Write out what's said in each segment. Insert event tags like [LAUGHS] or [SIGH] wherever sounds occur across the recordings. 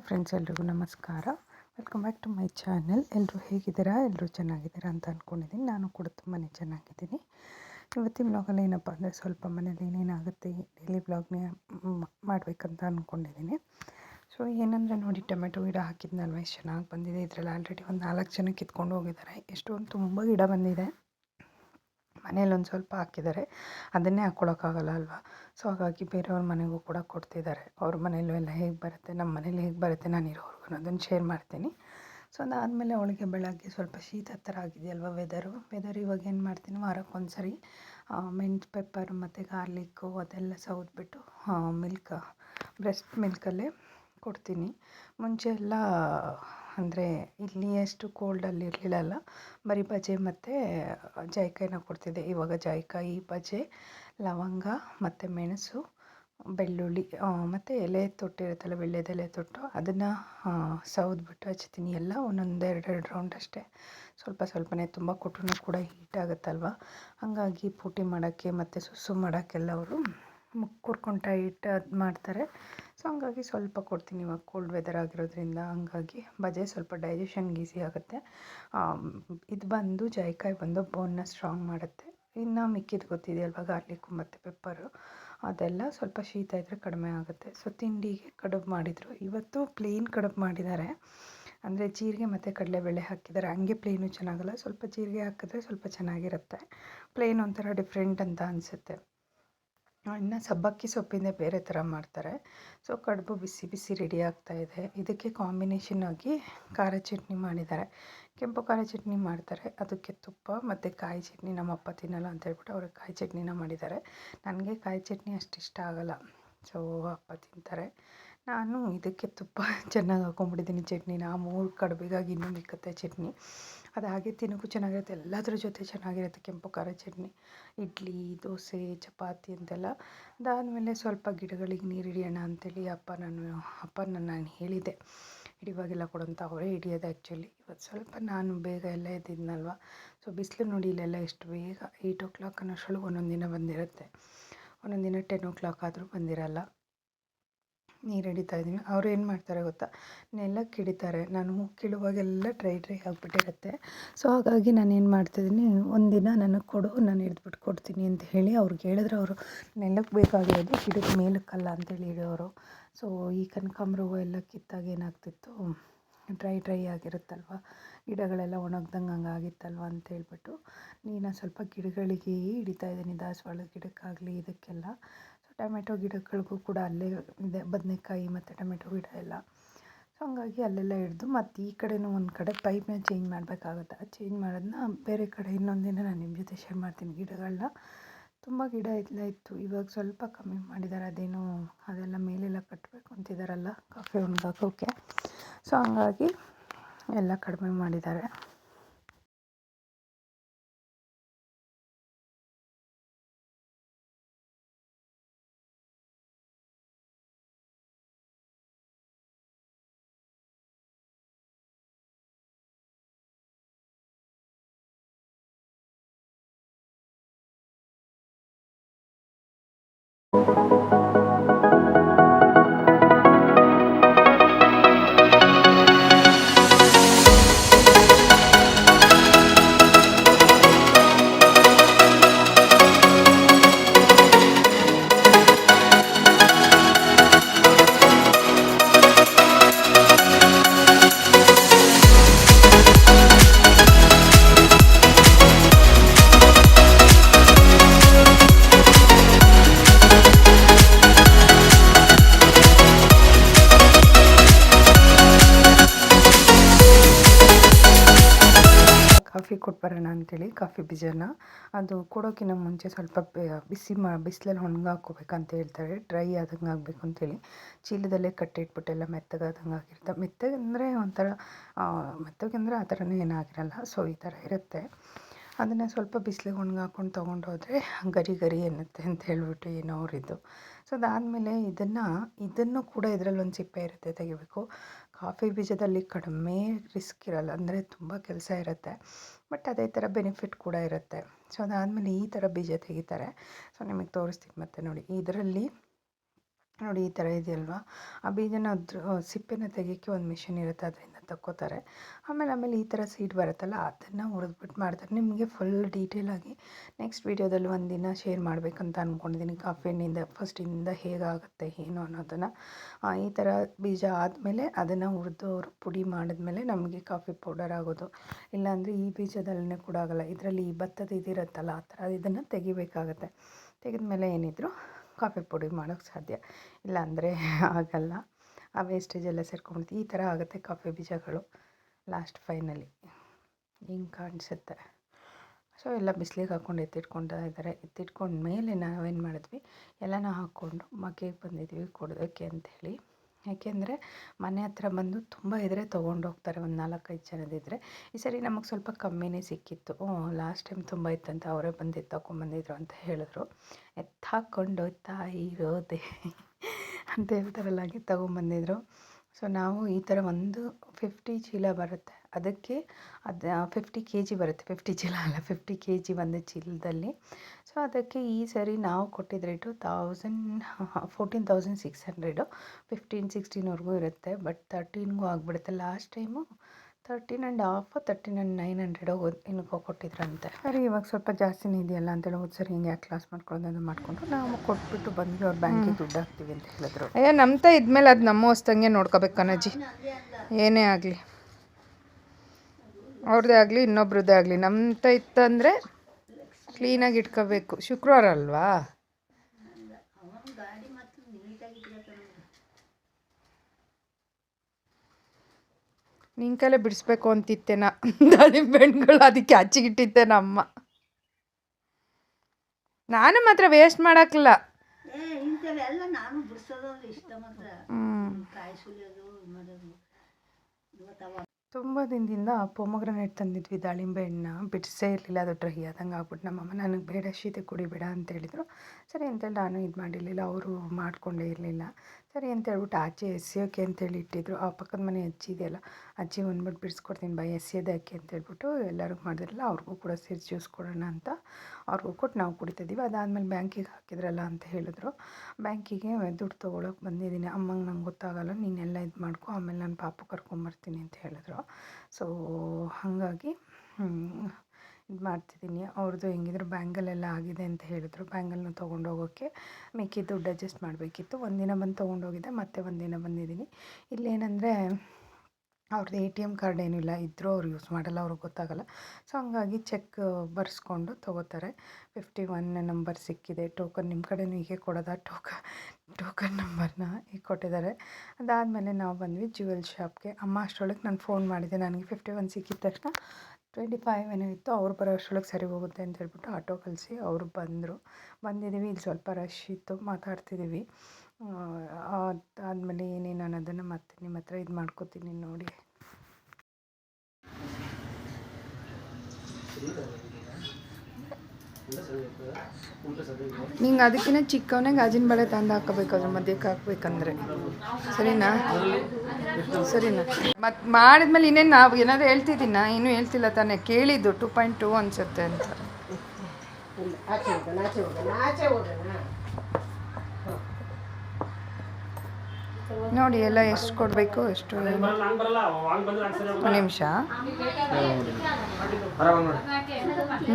Hi friends ಎಲ್ರಿಗೂ ನಮಸ್ಕಾರ. Welcome back to my channel ಎಲ್ಲರೂ ಹೇಗಿದ್ದೀರಾ? ಎಲ್ಲರೂ ಚೆನ್ನಾಗಿದ್ದೀರಾ ಅಂತ ಅಂದ್ಕೊಂಡಿದ್ದೀನಿ ನಾನು ಕೂಡ ತುಂಬಾ ಚೆನ್ನಾಗಿದ್ದೀನಿ. ಇವತ್ತಿನ ಬ್ಲಾಗಲ್ಲಿ ಏನಪ್ಪ ಅಂದರೆ ಸ್ವಲ್ಪ ಮನೇಲಿ ಏನೇನಾಗುತ್ತೆ ಡೈಲಿ ಬ್ಲಾಗ್ನೇ ಮಾಡಬೇಕಂತ ಅಂದ್ಕೊಂಡಿದ್ದೀನಿ ಸೊ ಏನಂದರೆ ನೋಡಿ ಟೊಮೆಟೊ ಗಿಡ ಹಾಕಿದ್ನಲ್ವ? ಎಷ್ಟು ಚೆನ್ನಾಗಿ ಬಂದಿದೆ. ಇದರಲ್ಲಿ ಆಲ್ರೆಡಿ ಒಂದು ನಾಲ್ಕು ಜನ ಕಿತ್ಕೊಂಡು ಹೋಗಿದ್ದಾರೆ. ಎಷ್ಟೊಂದು ತುಂಬ ಗಿಡ ಬಂದಿದೆ. ಮನೇಲಿ ಒಂದು ಸ್ವಲ್ಪ ಹಾಕಿದ್ದಾರೆ. ಅದನ್ನೇ ಹಾಕ್ಕೊಳಕ್ಕಾಗಲ್ಲ ಅಲ್ವಾ? ಸೊ ಹಾಗಾಗಿ ಬೇರೆಯವ್ರ ಮನೆಗೂ ಕೂಡ ಕೊಡ್ತಿದ್ದಾರೆ. ಅವ್ರ ಮನೇಲೂ ಎಲ್ಲ ಹೇಗೆ ಬರುತ್ತೆ, ನಮ್ಮ ಮನೇಲಿ ಹೇಗೆ ಬರುತ್ತೆ ನಾನು ಇರೋವರೆಗೂ ಅದನ್ನು ಶೇರ್ ಮಾಡ್ತೀನಿ. ಸೊ ಅದಾದಮೇಲೆ ಅವಳಿಗೆ ಬೆಳಗ್ಗೆ ಸ್ವಲ್ಪ ಶೀತ ಥರ ಆಗಿದೆಯಲ್ವ ವೆದರು ವೆದರ್ ಇವಾಗ ಏನು ಮಾಡ್ತೀನಿ, ವಾರಕ್ಕೆ ಒಂದು ಸರಿ ಪೆಪ್ಪರ್ ಮತ್ತು ಗಾರ್ಲಿಕ್ಕು ಅದೆಲ್ಲ ಸೌದ್ಬಿಟ್ಟು ಮಿಲ್ಕ್ ಬ್ರೆಸ್ಟ್ ಮಿಲ್ಕಲ್ಲೇ ಕೊಡ್ತೀನಿ. ಮುಂಚೆ ಎಲ್ಲ ಅಂದರೆ ಇಲ್ಲಿ ಅಷ್ಟು ಕೋಲ್ಡಲ್ಲಿ ಇರಲಿಲ್ಲಲ್ಲ. ಬರೀ ಬಜೆ ಮತ್ತು ಜಾಯಿಕಾಯಿನ ಕೊಡ್ತಿದ್ದೆ. ಇವಾಗ ಜಾಯಿಕಾಯಿ, ಬಜೆ, ಲವಂಗ ಮತ್ತು ಮೆಣಸು, ಬೆಳ್ಳುಳ್ಳಿ ಮತ್ತು ಎಲೆ ತೊಟ್ಟಿರುತ್ತಲ್ಲ ವೀಳ್ಯದೆಲೆ ತೊಟ್ಟು, ಅದನ್ನು ಸೌದ್ಬಿಟ್ಟು ಹಚ್ತೀನಿ. ಎಲ್ಲ ಒಂದೊಂದು ಎರಡೆರಡು ಎರಡು ರೌಂಡ್ ಅಷ್ಟೇ. ಸ್ವಲ್ಪ ಸ್ವಲ್ಪನೇ ತುಂಬ ಕೊಟ್ಟರು ಕೂಡ ಹೀಟ್ ಆಗುತ್ತಲ್ವ? ಹಾಗಾಗಿ ಪೂಟಿ ಮಾಡೋಕ್ಕೆ ಮತ್ತು ಸುಸು ಮಾಡೋಕ್ಕೆಲ್ಲ ಅವರು ಮುಕ್ ಕೂರ್ಕೊಂಡು ಅದು ಮಾಡ್ತಾರೆ. ಸೊ ಹಂಗಾಗಿ ಸ್ವಲ್ಪ ಕೊಡ್ತೀನಿ ಇವಾಗ ಕೋಲ್ಡ್ ವೆದರ್ ಆಗಿರೋದ್ರಿಂದ. ಹಂಗಾಗಿ ಬಜೆ ಸ್ವಲ್ಪ ಡೈಜೆಷನ್ಗೆ ಈಸಿ ಆಗುತ್ತೆ. ಇದು ಬಂದು, ಜಾಯಿಕಾಯಿ ಬಂದು ಬೋನ್ನ ಸ್ಟ್ರಾಂಗ್ ಮಾಡುತ್ತೆ. ಇನ್ನು ಮಿಕ್ಕಿದ್ದು ಗೊತ್ತಿದೆಯಲ್ವ ಗಾರ್ಲಿಕ್ಕು ಮತ್ತು ಪೆಪ್ಪರು ಅದೆಲ್ಲ ಸ್ವಲ್ಪ ಶೀತ ಇದ್ದರೆ ಕಡಿಮೆ ಆಗುತ್ತೆ. ಸೊ ತಿಂಡಿಗೆ ಕಡುಬು ಮಾಡಿದರು. ಇವತ್ತು ಪ್ಲೇನ್ ಕಡುಬು ಮಾಡಿದ್ದಾರೆ. ಅಂದರೆ ಜೀರಿಗೆ ಮತ್ತು ಕಡಲೆಬೇಳೆ ಹಾಕಿದ್ದಾರೆ. ಹಂಗೆ ಪ್ಲೇನು ಚೆನ್ನಾಗಲ್ಲ. ಸ್ವಲ್ಪ ಜೀರಿಗೆ ಹಾಕಿದ್ರೆ ಸ್ವಲ್ಪ ಚೆನ್ನಾಗಿರುತ್ತೆ. ಪ್ಲೇನ್ ಒಂಥರ ಡಿಫ್ರೆಂಟ್ ಅಂತ ಅನಿಸುತ್ತೆ. ಇನ್ನು ಸಬ್ಬಕ್ಕಿ ಸೊಪ್ಪಿಂದ ಬೇರೆ ಥರ ಮಾಡ್ತಾರೆ. ಸೊ ಕಡುಬು ಬಿಸಿ ಬಿಸಿ ರೆಡಿ ಆಗ್ತಾಯಿದೆ ಇದಕ್ಕೆ ಕಾಂಬಿನೇಷನ್ ಆಗಿ ಖಾರ ಚಟ್ನಿ ಮಾಡಿದ್ದಾರೆ. ಕೆಂಪು ಖಾರ ಚಟ್ನಿ ಮಾಡ್ತಾರೆ. ಅದಕ್ಕೆ ತುಪ್ಪ ಮತ್ತು ಕಾಯಿ ಚಟ್ನಿ ನಮ್ಮ ಅಪ್ಪ ತಿನ್ನಲ್ಲ ಅಂತ ಹೇಳ್ಬಿಟ್ಟು ಅವ್ರಿಗೆ ಕಾಯಿ ಚಟ್ನಿನ ಮಾಡಿದ್ದಾರೆ. ನನಗೆ ಕಾಯಿ ಚಟ್ನಿ ಅಷ್ಟು ಇಷ್ಟ ಆಗೋಲ್ಲ. ಸೊ ಅಪ್ಪ ತಿಂತಾರೆ. ನಾನು ಇದಕ್ಕೆ ತುಪ್ಪ [LAUGHS] ಚೆನ್ನಾಗಿ ಹಾಕೊಂಡ್ಬಿಟ್ಟಿದ್ದೀನಿ ಚಟ್ನಿ. ಆ ಮೂರು ಕಡುಬಿಗಾಗಿ ಇನ್ನೂ ಮಿಕ್ಕತ್ತೆ ಚಟ್ನಿ. ಅದು ಹಾಗೆ ತಿನ್ನೋಕ್ಕೂ ಚೆನ್ನಾಗಿರುತ್ತೆ. ಎಲ್ಲದ್ರ ಜೊತೆ ಚೆನ್ನಾಗಿರುತ್ತೆ ಕೆಂಪು, ಖಾರ ಚಟ್ನಿ. ಇಡ್ಲಿ, ದೋಸೆ, ಚಪಾತಿ ಅಂತೆಲ್ಲ. ಅದಾದಮೇಲೆ ಸ್ವಲ್ಪ ಗಿಡಗಳಿಗೆ ನೀರು ಹಿಡಿಯೋಣ ಅಂತೇಳಿ ಅಪ್ಪ ನಾನು ಅಪ್ಪ ನಾನು ಹೇಳಿದೆ ಹಿಡಿವಾಗೆಲ್ಲ ಕೊಡೋಂಥ ಅವರೇ ಹಿಡಿಯೋದು ಆ್ಯಕ್ಚುಲಿ. ಇವತ್ತು ಸ್ವಲ್ಪ ನಾನು ಬೇಗ ಎಲ್ಲ ಎದ್ದಿದ್ನಲ್ವ? ಸೊ ಬಿಸಿಲು ನೋಡಿ ಇಲ್ಲೆಲ್ಲ ಎಷ್ಟು ಬೇಗ ಏಯ್ಟ್ ಓ ಕ್ಲಾಕ್ ಅನ್ನೋಷ್ಟರಲ್ಲಿ ಒಂದೊಂದು ದಿನ ಬಂದಿರುತ್ತೆ. ಒಂದೊಂದು ದಿನ ಟೆನ್ ಓ ಕ್ಲಾಕ್ ಆದರೂ ಬಂದಿರಲ್ಲ. ನೀರು ಹಿಡಿತಾ ಇದ್ದೀನಿ. ಅವ್ರು ಏನು ಮಾಡ್ತಾರೆ ಗೊತ್ತಾ? ನೆಲಕ್ಕೆ ಹಿಡಿತಾರೆ ನಾನು ಕೀಳುವಾಗೆಲ್ಲ ಡ್ರೈ ಡ್ರೈ ಆಗಿಬಿಟ್ಟಿರುತ್ತೆ. ಸೊ ಹಾಗಾಗಿ ನಾನು ಏನು ಮಾಡ್ತಿದ್ದೀನಿ, ಒಂದಿನ ನನಗೆ ಕೊಡು, ನಾನು ಹಿಡಿದ್ಬಿಟ್ಟು ಕೊಡ್ತೀನಿ ಅಂತ ಹೇಳಿ ಅವ್ರಿಗೆ ಹೇಳಿದ್ರೆ ಅವರು ನೆಲಕ್ಕೆ ಬೇಕಾಗಿರೋದು ಗಿಡದ ಮೇಲಕ್ಕಲ್ಲ ಅಂತೇಳಿ ಹೇಳೋರು ಸೊ ಈ ಕನಕಾಂಬ್ರ ಹೂವು ಎಲ್ಲ ಕಿತ್ತಾಗ ಏನಾಗ್ತಿತ್ತು? ಡ್ರೈ ಡ್ರೈ ಆಗಿರುತ್ತಲ್ವ? ಗಿಡಗಳೆಲ್ಲ ಒಣಗ್ದಂಗೆ ಹಂಗೆ ಆಗಿತ್ತಲ್ವ ಅಂತ ಹೇಳ್ಬಿಟ್ಟು ನೀನು ಸ್ವಲ್ಪ ಗಿಡಗಳಿಗೆ ಹಿಡಿತಾ ಇದ್ದೀನಿ ದಾಸವಾಳ ಗಿಡಕ್ಕಾಗಲಿ ಇದಕ್ಕೆಲ್ಲ. ಟೊಮೆಟೊ ಗಿಡಗಳಿಗೂ ಕೂಡ ಅಲ್ಲೇ ಇದೆ, ಬದನೇಕಾಯಿ ಮತ್ತು ಟೊಮೆಟೊ ಗಿಡ ಎಲ್ಲ. ಸೊ ಹಂಗಾಗಿ ಅಲ್ಲೆಲ್ಲ ಹಿಡ್ದು ಮತ್ತು ಈ ಕಡೆನೂ ಒಂದು ಕಡೆ ಪೈಪ್ನ ಚೇಂಜ್ ಮಾಡಬೇಕಾಗುತ್ತೆ. ಚೇಂಜ್ ಮಾಡೋದನ್ನ ಬೇರೆ ಕಡೆ ಇನ್ನೊಂದಿನ ನಾನು ನಿಮ್ಮ ಜೊತೆ ಶೇರ್ ಮಾಡ್ತೀನಿ ಗಿಡಗಳನ್ನ ತುಂಬ ಗಿಡ ಇಲ್ಲ ಇತ್ತು. ಇವಾಗ ಸ್ವಲ್ಪ ಕಮ್ಮಿ ಮಾಡಿದ್ದಾರೆ ಅದೇನು ಅದೆಲ್ಲ ಮೇಲೆಲ್ಲ ಕಟ್ಟಬೇಕು ಅಂತಿದ್ದಾರಲ್ಲ ಕಾಫಿ ಒಣಗಾಕೋಕ್ಕೆ ಸೊ ಹಂಗಾಗಿ ಎಲ್ಲ ಕಡಿಮೆ ಮಾಡಿದ್ದಾರೆ ಕಾಫಿ ಬೀಜನ ಅದು ಕೊಡೋಕ್ಕಿಂತ ಮುಂಚೆ ಸ್ವಲ್ಪ ಬಿಸಿ ಮಾ, ಬಿಸಿಲಲ್ಲಿ ಅಂತ ಹೇಳ್ತಾರೆ. ಡ್ರೈ ಆದಂಗೆ ಆಗಬೇಕು ಅಂತೇಳಿ. ಚೀಲದಲ್ಲೇ ಕಟ್ಟಿಟ್ಬಿಟ್ಟೆಲ್ಲ ಮೆತ್ತಗಾದಂಗೆ ಆಗಿರುತ್ತೆ. ಮೆತ್ತಗೆ ಅಂದರೆ ಒಂಥರ ಮೆತ್ತಗೆ ಅಂದರೆ ಆ ಥರನೇ ಏನಾಗಿರಲ್ಲ ಸೊ, ಈ ಥರ ಇರುತ್ತೆ. ಅದನ್ನು ಸ್ವಲ್ಪ ಬಿಸಿಲಿಗೆ ಒಣಗಾಕೊಂಡು ತೊಗೊಂಡೋದ್ರೆ ಗರಿ ಗರಿ ಅನ್ನುತ್ತೆ ಅಂತ ಹೇಳ್ಬಿಟ್ಟು ಏನೋ ಅವರಿದ್ದು. ಸೊ, ಅದಾದಮೇಲೆ ಇದನ್ನು ಇದನ್ನು ಕೂಡ ಇದರಲ್ಲಿ ಒಂದು ಸಿಪ್ಪೆ ಇರುತ್ತೆ ತೆಗಿಬೇಕು. ಕಾಫಿ ಬೀಜದಲ್ಲಿ ಕಡಿಮೆ ರಿಸ್ಕ್ ಇರಲ್ಲ, ಅಂದರೆ ತುಂಬ ಕೆಲಸ ಇರುತ್ತೆ. ಬಟ್ ಅದೇ ಥರ ಬೆನಿಫಿಟ್ ಕೂಡ ಇರುತ್ತೆ. ಸೊ ಅದಾದಮೇಲೆ ಈ ಥರ ಬೀಜ ತೆಗಿತಾರೆ. ಸೊ ನಿಮಗೆ ತೋರಿಸ್ತೀನಿ ಮತ್ತೆ ನೋಡಿ. ಇದರಲ್ಲಿ ನೋಡಿ ಈ ಥರ ಇದೆಯಲ್ವಾ? ಆ ಬೀಜನ ಅದ್ರ ಸಿಪ್ಪೆನ ತೆಗಿಯೋಕ್ಕೆ ಒಂದು ಮಿಷಿನ್ ಇರುತ್ತೆ. ಅದರಿಂದ ತಕ್ಕೋತಾರೆ. ಆಮೇಲೆ ಆಮೇಲೆ ಈ ಥರ ಸೀಟ್ ಬರುತ್ತಲ್ಲ, ಅದನ್ನು ಹುರಿದ್ಬಿಟ್ಟು ಮಾಡ್ತಾರೆ. ನಿಮಗೆ ಫುಲ್ ಡೀಟೇಲಾಗಿ ನೆಕ್ಸ್ಟ್ ವೀಡಿಯೋದಲ್ಲಿ ಒಂದಿನ ಶೇರ್ ಮಾಡಬೇಕಂತ ಅಂದ್ಕೊಂಡಿದ್ದೀನಿ ಕಾಫಿ ಹಣ್ಣಿಂದ ಫಸ್ಟಿಂದ ಹೇಗಾಗುತ್ತೆ, ಏನು ಅನ್ನೋದನ್ನು. ಈ ಥರ ಬೀಜ ಆದಮೇಲೆ ಅದನ್ನು ಹುರಿದು ಅವರು ಪುಡಿ ಮಾಡಿದ್ಮೇಲೆ ನಮಗೆ ಕಾಫಿ ಪೌಡರ್ ಆಗೋದು. ಇಲ್ಲಾಂದರೆ ಈ ಬೀಜದಲ್ಲೇ ಕೂಡ ಆಗೋಲ್ಲ. ಇದರಲ್ಲಿ ಈ ಭತ್ತದ ಇದಿರುತ್ತಲ್ಲ, ಆ ಥರ ಇದನ್ನು ತೆಗಿಬೇಕಾಗತ್ತೆ. ತೆಗೆದ್ಮೇಲೆ ಏನಿದ್ರು ಕಾಫಿ ಪುಡಿ ಮಾಡೋಕ್ಕೆ ಸಾಧ್ಯ. ಇಲ್ಲಾಂದರೆ [LAUGHS] ಆಗಲ್ಲ. ಆ ವೇಸ್ಟೇಜ್ ಎಲ್ಲ ಸೇರ್ಕೊಂಡ್ಬಿಡ್ತೀವಿ. ಈ ಥರ ಆಗುತ್ತೆ ಕಾಫಿ ಬೀಜಗಳು ಲಾಸ್ಟ್ ಫೈನಲಿ ಹಿಂಗೆ ಕಾಣಿಸುತ್ತೆ. ಸೊ ಎಲ್ಲ ಬಿಸಿಲಿಗೆ ಹಾಕ್ಕೊಂಡು ಎತ್ತಿಟ್ಕೊಂಡ ಇದ್ದಾರೆ. ಎತ್ತಿಟ್ಕೊಂಡ ಮೇಲೆ ನಾವೇನು ಮಾಡಿದ್ವಿ? ಎಲ್ಲನೂ ಹಾಕ್ಕೊಂಡು ಮಗ್ಗೆಗೆ ಬಂದಿದ್ವಿ ಕೊಡೋದಕ್ಕೆ ಅಂಥೇಳಿ ಯಾಕೆಂದರೆ ಮನೆ ಹತ್ರ ಬಂದು ತುಂಬ ಇದ್ದರೆ ತೊಗೊಂಡೋಗ್ತಾರೆ ಒಂದು ನಾಲ್ಕೈದು ಜನದಿದ್ದರೆ ಈ ಸರಿ ನಮಗೆ ಸ್ವಲ್ಪ ಕಮ್ಮಿನೇ ಸಿಕ್ಕಿತ್ತು. ಲಾಸ್ಟ್ ಟೈಮ್ ತುಂಬ ಇತ್ತಂತ ಅವರೇ ಬಂದು ಎತ್ತು ತಗೊಂಬಂದಿದ್ರು ಅಂತ ಹೇಳಿದ್ರು. ಎತ್ತು ಹಾಕ್ಕೊಂಡು ಹೇಳ್ತಾರಲ್ಲ ಹಾಗೆ ಸೊ ನಾವು ಈ ಥರ ಒಂದು ಫಿಫ್ಟಿ ಚೀಲ ಬರುತ್ತೆ. ಅದಕ್ಕೆ ಅದು ಫಿಫ್ಟಿ ಕೆ ಜಿ ಬರುತ್ತೆ. ಫಿಫ್ಟಿ ಚೀಲ ಅಲ್ಲ ಫಿಫ್ಟಿ ಕೆ ಜಿ ಒಂದು ಚೀಲದಲ್ಲಿ. ಸೊ ಅದಕ್ಕೆ ಈ ಸರಿ ನಾವು ಕೊಟ್ಟಿದ್ದ rate thousand fourteen thousand six hundred fifteen ಸಿಕ್ಸ್ಟೀನ್ವರೆಗೂ ಇರುತ್ತೆ. ಬಟ್ ತರ್ಟೀನ್ಗೂ ಆಗಿಬಿಡುತ್ತೆ. Last time thirteen and half thirteen and nine hundred ಹೋಗೋದು ಏನಕ್ಕೆ ಕೊಟ್ಟಿದ್ರಂತೆ. ಸರಿ ಇವಾಗ ಸ್ವಲ್ಪ ಜಾಸ್ತಿನೇ ಇದೆಯಲ್ಲ ಅಂತೇಳಿ ಹೋದ ಸರಿ ಹಿಂಗೆ ಯಾಕೆ ಕ್ಲಾಸ್ ಮಾಡ್ಕೊಳ್ಳೋದು ಮಾಡಿಕೊಂಡು ನಾವು ಕೊಟ್ಬಿಟ್ಟು ಬಂದ್ವಿ ಅವ್ರ ಬ್ಯಾಂಕಿಗೆ ದುಡ್ಡು ಹಾಕ್ತೀವಿ ಅಂತ ಹೇಳಿದ್ರು. ಅಯ್ಯೋ ನಮ್ತ ಇದ್ಮೇಲೆ ಅದು ನಮ್ಮ ಹೊಸ್ತಂಗೆ ನೋಡ್ಕೋಬೇಕು ಕಣಜ್ಜಿ ಏನೇ ಆಗಲಿ. ಅವ್ರದ್ದೇ ಆಗಲಿ ಇನ್ನೊಬ್ರದ್ದೇ ಆಗಲಿ. ನಮ್ತ ಇತ್ತಂದರೆ ಕ್ಲೀನಾಗಿ ಇಟ್ಕೋಬೇಕು. ಶುಕ್ರವಾರ ಅಲ್ವಾ? ನಿನ್ನ ಕಲೆ ಬಿಡಿಸ್ಬೇಕು ಅಂತಿತ್ತೆ ನಾ. [LAUGHS] ದಾಳಿಂಬೆಹಣ್ಣುಗಳು ಅದಕ್ಕೆ ಹಚ್ಚಿಗಿಟ್ಟಿದ್ದೆ ನಮ್ಮ ನಾನು ಮಾತ್ರ ವೇಸ್ಟ್ ಮಾಡೋಕ್ಕಿಲ್ಲ ತುಂಬ ದಿನದಿಂದ ಪೊಮಗ್ರನೇಟ್ ತಂದಿದ್ವಿ ದಾಳಿಂಬೆ ಹಣ್ಣು ಬಿಡಿಸೇ ಇರಲಿಲ್ಲ ಅದು ಡ್ರೈ ಆದಂಗೆ ಆಗ್ಬಿಟ್ಟು. ನಮ್ಮಮ್ಮ ನನಗೆ ಬೇಡ ಶೀತ ಕುಡಿಬೇಡ ಅಂತ ಹೇಳಿದರು. ಸರಿ ಅಂತೇಳಿ ನಾನು ಇದು ಮಾಡಿರಲಿಲ್ಲ ಅವರು ಮಾಡಿಕೊಂಡೇ ಇರಲಿಲ್ಲ. ಸರಿ ಅಂತ ಹೇಳ್ಬಿಟ್ಟು ಆಚೆ ಎಸೆಯೋಕೆ ಅಂತೇಳಿ ಇಟ್ಟಿದ್ರು. ಆ ಪಕ್ಕದ ಮನೆ ಅಜ್ಜಿ ಇದೆಯಲ್ಲ, ಅಜ್ಜಿ ಬಂದ್ಬಿಟ್ಟು ಬಿಡಿಸ್ಕೊಡ್ತೀನಿ ಬೈ ಅಂತ ಹೇಳ್ಬಿಟ್ಟು ಎಲ್ಲರಿಗೂ ಮಾಡಿದ್ರಲ್ಲ, ಅವ್ರಿಗೂ ಕೂಡ ಸೇರಿಸಿ ಜ್ಯೂಸ್ ಕೊಡೋಣ ಅಂತ ಅವ್ರಿಗೂ ಕೊಟ್ಟು ನಾವು ಕುಡಿತಿದ್ದೀವಿ ಅದಾದಮೇಲೆ ಬ್ಯಾಂಕಿಗೆ ಹಾಕಿದ್ರಲ್ಲ ಅಂತ ಹೇಳಿದ್ರು. ಬ್ಯಾಂಕಿಗೆ ದುಡ್ಡು ತೊಗೊಳಕ್ಕೆ ಬಂದಿದ್ದೀನಿ. ಅಮ್ಮಂಗೆ ನಂಗೆ ಗೊತ್ತಾಗಲ್ಲ, ನೀನೆಲ್ಲ ಇದು ಮಾಡ್ಕೊ, ಆಮೇಲೆ ನಾನು ಪಾಪ ಕರ್ಕೊಂಬರ್ತೀನಿ ಅಂತ ಹೇಳಿದ್ರು. ಸೊ ಹಾಗಾಗಿ ಇದು ಮಾಡ್ತಿದ್ದೀನಿ. ಅವ್ರದ್ದು ಹೆಂಗಿದ್ರು ಬ್ಯಾಂಗಲ್ಲೆಲ್ಲ ಆಗಿದೆ ಅಂತ ಹೇಳಿದ್ರು. ಬ್ಯಾಂಗಲ್ನ ತೊಗೊಂಡೋಗೋಕ್ಕೆ ಮಿಕ್ಕಿ ದುಡ್ಡು ಅಡ್ಜಸ್ಟ್ ಮಾಡಬೇಕಿತ್ತು. ಒಂದಿನ ಬಂದು ತೊಗೊಂಡೋಗಿದ್ದೆ, ಮತ್ತೆ ಒಂದಿನ ಬಂದಿದ್ದೀನಿ. ಇಲ್ಲೇನಂದರೆ ಅವ್ರದ್ದು ಎ ಟಿ ಎಂ ಕಾರ್ಡ್ ಏನಿಲ್ಲ ಇದ್ದರೂ ಅವ್ರು ಯೂಸ್ ಮಾಡಲ್ಲ, ಅವ್ರಿಗೆ ಗೊತ್ತಾಗಲ್ಲ. ಸೊ ಹಂಗಾಗಿ ಚೆಕ್ ಬರೆಸ್ಕೊಂಡು ತೊಗೋತಾರೆ. ಫಿಫ್ಟಿ ಒನ್ ನಂಬರ್ ಸಿಕ್ಕಿದೆ. ಟೋಕನ್ ನಿಮ್ಮ ಕಡೆನೂ ಹೀಗೆ ಕೊಡೋದ? ಟೋಕ ಟೋಕನ್ ನಂಬರ್ನ ಈಗ ಕೊಟ್ಟಿದ್ದಾರೆ. ಅದಾದಮೇಲೆ ನಾವು ಬಂದ್ವಿ ಜ್ಯುವೆಲ್ ಶಾಪ್ಗೆ ಅಮ್ಮ ಅಷ್ಟರೊಳಗೆ ನಾನು ಫೋನ್ ಮಾಡಿದೆ. ನನಗೆ ಫಿಫ್ಟಿ ಒನ್ ಸಿಕ್ಕಿದ ತಕ್ಷಣ. ಟ್ವೆಂಟಿ ಫೈವ್ ಏನೋ ಇತ್ತು, ಅವ್ರು ಬರೋ ಅಷ್ಟ್ರೊಳಗೆ ಸರಿ ಹೋಗುತ್ತೆ ಅಂತ ಹೇಳ್ಬಿಟ್ಟು ಆಟೋ ಕಳಿಸಿ ಅವರು ಬಂದರು. ಬಂದಿದ್ದೀವಿ, ಇಲ್ಲಿ ಸ್ವಲ್ಪ ರಶ್ ಇತ್ತು, ಮಾತಾಡ್ತಿದ್ದೀವಿ. ಅದಾದಮೇಲೆ ಏನೇನು ಅನ್ನೋದನ್ನು ಮತ್ತೆ ನಿಮ್ಮ ಹತ್ರ ಇದು ಮಾಡ್ಕೋತೀನಿ ನೋಡಿ. ನಿಂಗೆ ಅದಕ್ಕಿಂತ ಚಿಕ್ಕವನೇ ಗಾಜಿನ ಬಳೆ ತಂದು ಹಾಕೋಬೇಕು, ಅದ್ರ ಮಧ್ಯಕ್ಕೆ ಹಾಕ್ಬೇಕಂದ್ರೆ. ಸರಿನಾ? ಸರಿನಾ? ಮತ್ತು ಮಾಡಿದ್ಮೇಲೆ ಇನ್ನೇನು ನಾವು ಏನಾದ್ರು ಹೇಳ್ತಿದ್ದೀನ? ಇನ್ನೂ ಹೇಳ್ತಿಲ್ಲ ತಾನೇ. ಕೇಳಿದ್ದು ಟೂ ಪಾಯಿಂಟ್ ಟೂ ಅನ್ಸುತ್ತೆ ಅಂತ. ನೋಡಿ ಎಲ್ಲ ಎಷ್ಟು ಕೊಡಬೇಕು, ಎಷ್ಟು ನಿಮಿಷ?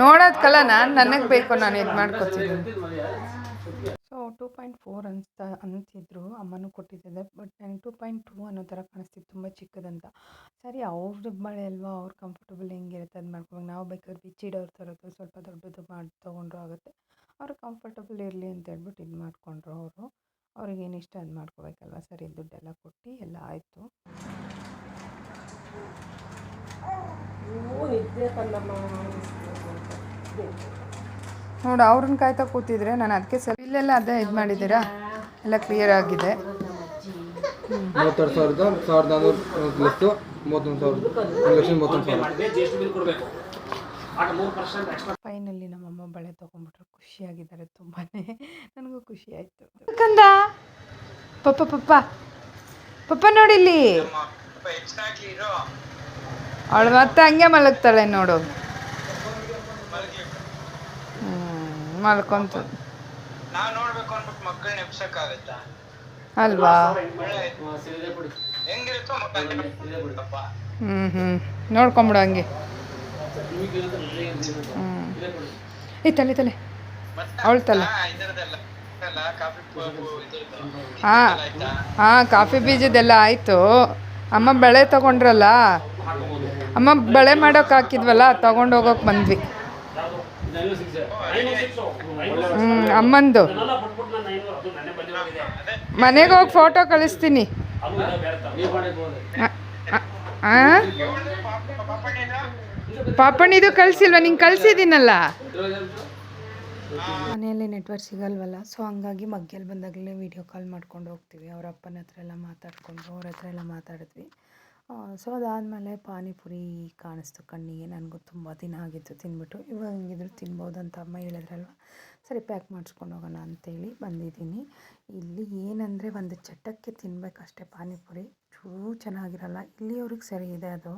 ನೋಡೋದ್ಕಲ್ಲ ಕಲ ನಾನು ನನಗೆ ಬೇಕು, ನಾನು ಇದು ಮಾಡ್ಕೊತೀನಿ ಸೊ ಟೂ ಪಾಯಿಂಟ್ ಫೋರ್ ಅಂತ ಅಂತಿದ್ರು, ಅಮ್ಮನೂ ಕೊಟ್ಟಿದ್ದೆ ಬಟ್ ನನಗೆ ಟೂ ಪಾಯಿಂಟ್ ಟೂ ಅನ್ನೋ ಥರ ಕಾಣಿಸ್ತಿತ್ತು, ತುಂಬ ಚಿಕ್ಕದಂತ. ಸರಿ ಅವ್ರದ್ದು ಮಳೆ ಅಲ್ವಾ, ಅವ್ರು ಕಂಫರ್ಟಬಲ್ ಹೆಂಗಿರುತ್ತೆ ಅದು ಮಾಡ್ಕೊಬೇಕು. ನಾವು ಬೇಕಾದ್ರೆ ಬಿಚ್ಚಿಡೋರು ಥರದ್ದು, ಸ್ವಲ್ಪ ದೊಡ್ಡದು ಮಾಡಿ, ತೊಗೊಂಡ್ರು ಆಗುತ್ತೆ. ಅವ್ರು ಕಂಫರ್ಟಬಲ್ ಇರಲಿ ಅಂತ ಹೇಳ್ಬಿಟ್ಟು ಇದು ಮಾಡಿಕೊಂಡ್ರು ಅವರು. ಅವ್ರಿಗೇನು ಇಷ್ಟ ಅದು ಮಾಡ್ಕೋಬೇಕಲ್ವ? ಸರಿ ದುಡ್ಡೆಲ್ಲ ಕೊಟ್ಟು ಎಲ್ಲ ಆಯಿತು. ನೋಡು ಅವ್ರನ್ನ ಕಾಯ್ತಾ ಕೂತಿದ್ರೆ ನಾನು ಅದಕ್ಕೆ ಸರಿ ಇಲ್ಲೆಲ್ಲ ಅದೇ ಇದು ಮಾಡಿದ್ದೀರಾ? ಎಲ್ಲ ಕ್ಲಿಯರ್ ಆಗಿದೆ. ಮೂವತ್ತೆರಡು ಸಾವಿರದ ಸಾವಿರದ ನಾನ್ನೂರು ಪ್ಲಸ್ಸು ಮೂವತ್ತೊಂದು ಸಾವಿರದ ಒಂದು ಲಕ್ಷ ಮೂವತ್ತೊಂದು ಸಾವಿರ. ಫೈನಲ್ಲಿ ನಮ್ಮಮ್ಮ ಬಳೆ ತೊಗೊಂಡ್ಬಿಟ್ರು ಖುಷಿಯಾಗಿದ್ದಾರೆ ತುಂಬಾ ನನಗೂ ಖುಷಿ ಆಯಿತು. ಕಂದ ಪಪ್ಪ ಪಪ್ಪ. ಪಪ್ಪ ನೋಡಿಲ್ಲಿ ಅವಳು ಮತ್ತೆ ಹಂಗೆ ಮಲಗ್ತಾಳೆ ನೋಡು. ಹ್ಮ್, ಮಲ್ಕೊಂತ. ನಾವ್ ನೋಡ್ಬೇಕು ಅಂದ್ಬಿಟ್ಟು ಮಕ್ಕಳನ್ನ ಎಬ್ಸಕ್ಕಾಗತ್ತಾ? ಅಲ್ವಾ? ಹ್ಮ್ ಹ್ಞೂ ನೋಡ್ಕೊಂಬಿಡು ಹಂಗೆ. ಹ್ಞೂ ತಲೆ ತಲೆ. ಅವಳ ತಲೆ. ಹಾಂ ಹಾಂ ಕಾಫಿ ಬೀಜದೆಲ್ಲ ಆಯಿತು. ಅಮ್ಮ ಬೆಳೆ ತಗೊಂಡ್ರಲ್ಲ? ಅಮ್ಮ ಬೆಳೆ ಮಾಡೋಕೆ ಹಾಕಿದ್ವಲ್ಲ ತಗೊಂಡು ಹೋಗೋಕೆ ಬಂದ್ವಿ. ಹ್ಞೂ ಅಮ್ಮಂದು. ಮನೆಗೆ ಹೋಗಿ ಫೋಟೋ ಕಳಿಸ್ತೀನಿ. ಆ? ಪಾಪಣ್ಣಿದು ಕಳಿಸಿಲ್ವ? ನಿಂಗೆ ಕಳಿಸಿದ್ದೀನಲ್ಲ? ಮನೆಯಲ್ಲಿ ನೆಟ್ವರ್ಕ್ ಸಿಗಲ್ವಲ್ಲ? ಸೊ ಹಂಗಾಗಿ ಮಗ್ಗಲ್ಲಿ ಬಂದಾಗಲೇ ವೀಡಿಯೋ ಕಾಲ್ ಮಾಡ್ಕೊಂಡು ಹೋಗ್ತೀವಿ. ಅವ್ರ ಅಪ್ಪನ ಹತ್ರ ಎಲ್ಲ ಮಾತಾಡ್ಕೊಂಡು, ಅವ್ರ ಹತ್ರ ಎಲ್ಲ ಮಾತಾಡಿದ್ವಿ. ಸೊ ಅದಾದಮೇಲೆ ಪಾನಿಪುರಿ ಕಾಣಿಸ್ತು ಕಣ್ಣಿಗೆ. ನನಗೂ ತುಂಬ ದಿನ ಆಗಿತ್ತು ತಿಂದ್ಬಿಟ್ಟು ಇವಾಗ ಹೆಂಗಿದ್ರು ತಿನ್ಬೋದು ಅಂತ ಅಮ್ಮ ಹೇಳಿದ್ರಲ್ವ? ಸರಿ ಪ್ಯಾಕ್ ಮಾಡಿಸ್ಕೊಂಡು ಹೋಗೋಣ ಅಂತೇಳಿ ಬಂದಿದ್ದೀನಿ. ಇಲ್ಲಿ ಏನಂದರೆ ಒಂದು ಚಟಕ್ಕೆ ತಿನ್ಬೇಕಷ್ಟೇ ಪಾನಿಪುರಿ. ಚೂರು ಚೆನ್ನಾಗಿರಲ್ಲ. ಇಲ್ಲಿಯವ್ರಿಗೆ ಸರಿ ಇದೆ ಅದು.